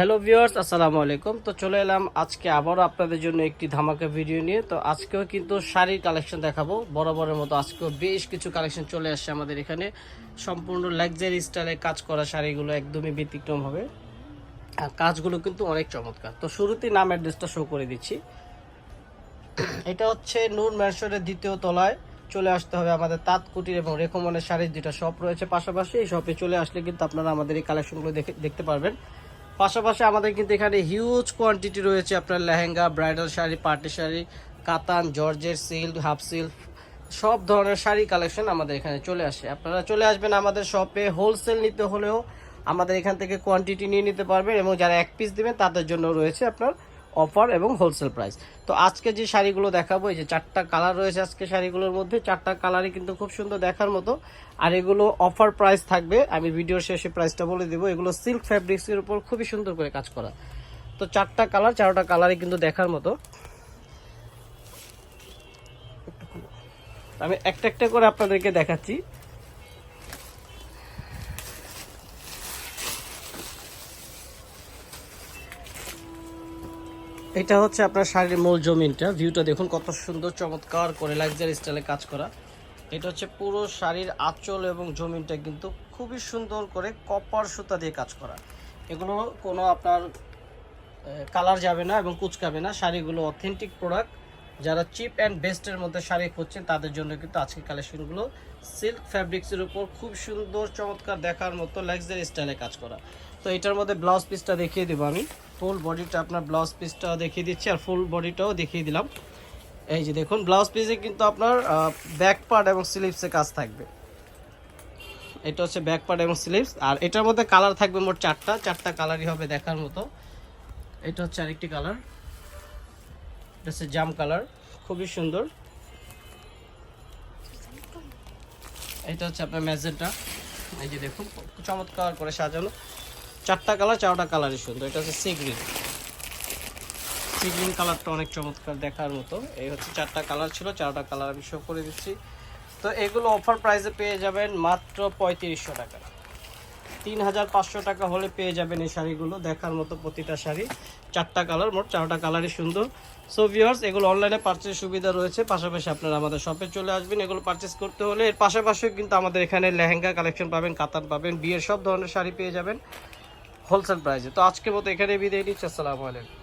Hello viewers, আসসালামু আলাইকুম। তো চলে এলাম আজকে আবারও আপনাদের জন্য একটি ধামাকা ভিডিও নিয়ে। তো আজকেও কিন্তু শাড়ির কালেকশন দেখাবো। বরাবরের মতো আজকেও বেশ কিছু কালেকশন চলে আসছে আমাদের এখানে। সম্পূর্ণ লাক্সারি স্টাইলে কাজ করা শাড়িগুলো একদমই ব্যতিক্রম হবে। আর কাজগুলো কিন্তু অনেক চমৎকার। তো শুরুতেই নাম অ্যাড্রেসটা শো করে দিচ্ছি। এটা হচ্ছে নূর ম্যানশনের দ্বিতীয় তলায়। চলে আসতে হবে আমাদের তাঁত কুটির এবং রেকমনের শাড়ির যেটা শপ রয়েছে পাশাপাশি। এই শপে চলে আসলে কিন্তু আপনারা আমাদের এই কালেকশনগুলো দেখে দেখতে পারবেন। পাশাপাশি আমাদের কিন্তু এখানে হিউজ কোয়ান্টিটি রয়েছে আপনার লেহেঙ্গা ব্রাইডাল শাড়ি পার্টি শাড়ি, কাতান জর্জের সিল্ক হাফ সিল্ক সব ধরনের শাড়ি কালেকশন আমাদের এখানে চলে আসে। আপনারা চলে আসবেন আমাদের শপে হোলসেল নিতে হলেও আমাদের এখান থেকে কোয়ান্টিটি নিয়ে নিতে পারবেন এবং যারা এক পিস দেবেন তাদের জন্য রয়েছে আপনার অফার এবং হোলসেল প্রাইস। তো আজকে যে শাড়িগুলো দেখাবো, এই যে চারটা কালার রয়েছে আজকে শাড়িগুলোর মধ্যে, চারটা কালারই কিন্তু খুব সুন্দর দেখার মতো। আর এগুলো অফার প্রাইস থাকবে, আমি ভিডিওর শেষে প্রাইসটা বলে দেবো, এগুলো সিল্ক ফ্যাব্রিক্সের উপর খুবই সুন্দর করে কাজ করা। তো চারটা কালার, চারটা কালারই কিন্তু দেখার মতো। আমি একটা একটা করে আপনাদেরকে দেখাচ্ছি। এটা হচ্ছে আপনার শাড়ির মূল জমিনটা। ভিউটা দেখুন, কত সুন্দর, চমৎকার করে লাক্সারি স্টাইলে কাজ করা। এটা হচ্ছে পুরো শাড়ির আঁচল এবং জমিনটা কিন্তু খুবই সুন্দর করে কপার সুতা দিয়ে কাজ করা। এগুলো কোনো আপনার কালার যাবে না এবং কুচকাবে না। শাড়িগুলো অথেন্টিক প্রোডাক্ট যারা চিপ অ্যান্ড বেস্টের মধ্যে শাড়ি খুঁজছেন, তাদের জন্য কিন্তু আজকের কালেকশনগুলো সিল্ক ফ্যাব্রিক্সের উপর খুব সুন্দর, চমৎকার দেখার মতো লাক্সারি স্টাইলে কাজ করা। তো এটার মধ্যে ব্লাউজ পিসটা দেখিয়ে দেবো আমি। ফুল বডিটা আপনার ব্লাউজ পিসটাও দেখিয়ে দিচ্ছি আর ফুল বডিটাও দেখিয়ে দিলাম। এই যে দেখুন ব্লাউজ পিসে কিন্তু আপনার ব্যাক পার্ট এবং স্লিভসে কাজ থাকবে। এটা হচ্ছে ব্যাক পার্ট এবং স্লিভস আর এটার মধ্যে কালার থাকবে মোট চারটা। চারটা কালারই হবে দেখার মতো। এটা হচ্ছে আরেকটি কালার এটা হচ্ছে জাম কালার খুবই সুন্দর। এটা হচ্ছে আপনার ম্যাজেন্টা। এই যে দেখুন চমৎকার করে সাজানো। চারটা কালার, চারটা কালারই সুন্দর। এটা হচ্ছে সি গ্রিন সি গ্রিন কালারটা অনেক চমৎকার দেখার মতো। এই হচ্ছে চারটা কালার ছিল, চারটা কালার আমি শো করে দিচ্ছি। তো এগুলো অফার প্রাইসে পেয়ে যাবেন মাত্র পঁয়ত্রিশশো টাকা। তিন হাজার পাঁচশো টাকা হলে পেয়ে যাবেন এই শাড়িগুলো, দেখার মতো প্রতিটা শাড়ি। চারটা কালার, মোট চারটা কালারই সুন্দর। সো ভিউয়ার্স এগুলো অনলাইনে পারচেস সুবিধা রয়েছে। পাশাপাশি আপনারা আমাদের শপে চলে আসবেন। এগুলো পারচেস করতে হলে এর পাশাপাশিও কিন্তু আমাদের এখানে লেহেঙ্গা কালেকশন পাবেন, কাতার পাবেন, বিয়ের সব ধরনের শাড়ি পেয়ে যাবেন। হোলসেল প্রাইসে তো আজকের মতো এখানে বিদায় নিচ্ছি আসসালামু আলাইকুম